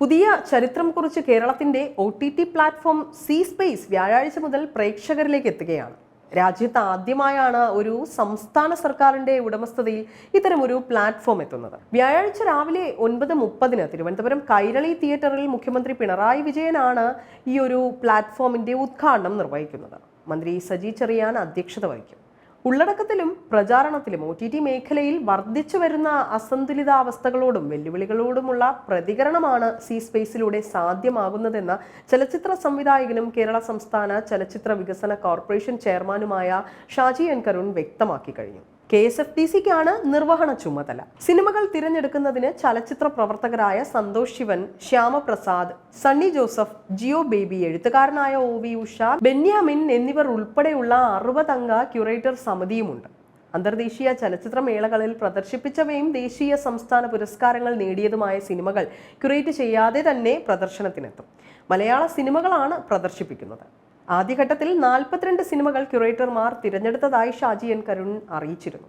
പുതിയ ചരിത്രം കുറിച്ച് കേരളത്തിന്റെ O T T platform C Space വ്യാഴാഴ്ച മുതൽ പ്രേക്ഷകരിലേക്ക് എത്തുകയാണ്. രാജ്യത്ത് ആദ്യമായാണ് ഒരു സംസ്ഥാന സർക്കാരിന്റെ ഉടമസ്ഥതയിൽ ഇത്തരം ഒരു പ്ലാറ്റ്ഫോം എത്തുന്നത്. വ്യാഴാഴ്ച രാവിലെ ഒൻപത് മുപ്പതിന് തിരുവനന്തപുരം കൈരളി തിയേറ്ററിൽ മുഖ്യമന്ത്രി പിണറായി വിജയനാണ് ഈ ഒരു പ്ലാറ്റ്ഫോമിന്റെ ഉദ്ഘാടനം നിർവഹിക്കുന്നത്. മന്ത്രി സജി ചെറിയാൻ അധ്യക്ഷത വഹിക്കും. ഉള്ളടക്കത്തിലും പ്രചാരണത്തിലും ഒ ടി ടി മേഖലയിൽ വർദ്ധിച്ചു വരുന്ന അസന്തുലിതാവസ്ഥകളോടും വെല്ലുവിളികളോടുമുള്ള പ്രതികരണമാണ് സി സ്പേസിലൂടെ സാധ്യമാകുന്നതെന്ന് ചലച്ചിത്ര സംവിധായകനും കേരള സംസ്ഥാന ചലച്ചിത്ര വികസന കോർപ്പറേഷൻ ചെയർമാനുമായ ഷാജി എൻ കരുൺ വ്യക്തമാക്കി കഴിഞ്ഞു. കെ എസ് എഫ് ഡി സിക്കാണ് നിർവഹണ ചുമതല. സിനിമകൾ തിരഞ്ഞെടുക്കുന്നതിന് ചലച്ചിത്ര പ്രവർത്തകരായ സന്തോഷ് ശിവൻ ശ്യാമപ്രസാദ് സണ്ണി ജോസഫ് ജിയോ ബേബി എഴുത്തുകാരനായ ഒ വി ഉഷ ബെന്യാമിൻ എന്നിവർ ഉൾപ്പെടെയുള്ള അറുപതംഗ ക്യൂറേറ്റർ സമിതിയുമുണ്ട്. അന്തർദേശീയ ചലച്ചിത്രമേളകളിൽ പ്രദർശിപ്പിച്ചവയും ദേശീയ സംസ്ഥാന പുരസ്കാരങ്ങൾ നേടിയതുമായ സിനിമകൾ ക്യൂറേറ്റ് ചെയ്യാതെ തന്നെ പ്രദർശനത്തിനെത്തും. മലയാള സിനിമകളാണ് പ്രദർശിപ്പിക്കുന്നത്. ആദ്യഘട്ടത്തിൽ നാൽപ്പത്തിരണ്ട് സിനിമകൾ ക്യൂറേറ്റർമാർ തിരഞ്ഞെടുത്തതായി ഷാജി എൻ കരുൺ അറിയിച്ചിരുന്നു.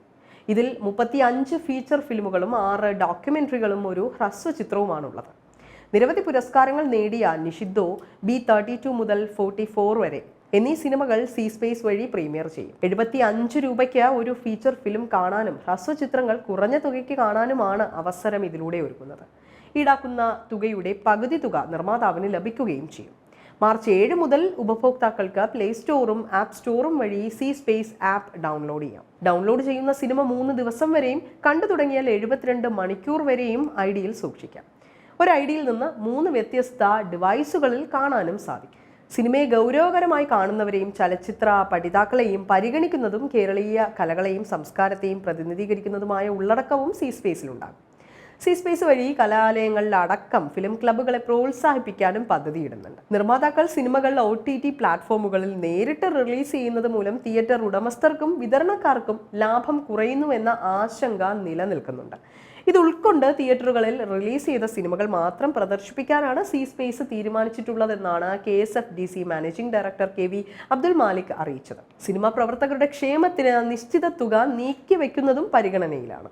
ഇതിൽ മുപ്പത്തി അഞ്ച് ഫീച്ചർ ഫിലിമുകളും ആറ് ഡോക്യുമെന്ററികളും ഒരു ഹ്രസ്വചിത്രവുമാണുള്ളത്. നിരവധി പുരസ്കാരങ്ങൾ നേടിയ നിഷിദ്ദോ ബി തേർട്ടി ടു മുതൽ ഫോർട്ടി ഫോർ വരെ എന്നീ സിനിമകൾ സി സ്പേസ് വഴി പ്രീമിയർ ചെയ്യും. എഴുപത്തി അഞ്ച് രൂപയ്ക്ക് ഒരു ഫീച്ചർ ഫിലിം കാണാനും ഹ്രസ്വചിത്രങ്ങൾ കുറഞ്ഞ തുകയ്ക്ക് കാണാനുമാണ് അവസരം ഇതിലൂടെ ഒരുക്കുന്നത്. ഈടാക്കുന്ന തുകയുടെ പകുതി തുക നിർമ്മാതാവിന് ലഭിക്കുകയും ചെയ്യും. മാർച്ച് ഏഴ് മുതൽ ഉപഭോക്താക്കൾക്ക് പ്ലേ സ്റ്റോറും ആപ്പ് സ്റ്റോറും വഴി സി സ്പേസ് ആപ്പ് ഡൗൺലോഡ് ചെയ്യാം. ഡൗൺലോഡ് ചെയ്യുന്ന സിനിമ മൂന്ന് ദിവസം വരെയും കണ്ടു തുടങ്ങിയാൽ എഴുപത്തിരണ്ട് മണിക്കൂർ വരെയും ഐ ഡിയിൽ സൂക്ഷിക്കാം. ഒരു ഐ ഡിയിൽ നിന്ന് മൂന്ന് വ്യത്യസ്ത ഡിവൈസുകളിൽ കാണാനും സാധിക്കും. സിനിമയെ ഗൗരവകരമായി കാണുന്നവരെയും ചലച്ചിത്ര പഠിതാക്കളെയും പരിഗണിക്കുന്നതും കേരളീയ കലകളെയും സംസ്കാരത്തെയും പ്രതിനിധീകരിക്കുന്നതുമായ ഉള്ളടക്കവും സി സ്പേസിലുണ്ടാകും സി സ്പേസ് വഴി കലാലയങ്ങളിലടക്കം ഫിലിം ക്ലബ്ബുകളെ പ്രോത്സാഹിപ്പിക്കാനും പദ്ധതിയിടുന്നുണ്ട്. നിർമ്മാതാക്കൾ സിനിമകൾ ഒ ടി ടി പ്ലാറ്റ്ഫോമുകളിൽ നേരിട്ട് റിലീസ് ചെയ്യുന്നത് മൂലം തിയേറ്റർ ഉടമസ്ഥർക്കും വിതരണക്കാർക്കും ലാഭം കുറയുന്നു എന്ന ആശങ്ക നിലനിൽക്കുന്നുണ്ട്. ഇത് ഉൾക്കൊണ്ട് തിയേറ്ററുകളിൽ റിലീസ് ചെയ്ത സിനിമകൾ മാത്രം പ്രദർശിപ്പിക്കാനാണ് C Space തീരുമാനിച്ചിട്ടുള്ളതെന്നാണ് K S F D C managing director K V Abdul Malik അറിയിച്ചത്. സിനിമാ പ്രവർത്തകരുടെ ക്ഷേമത്തിന് നിശ്ചിത തുക നീക്കിവെക്കുന്നതും പരിഗണനയിലാണ്.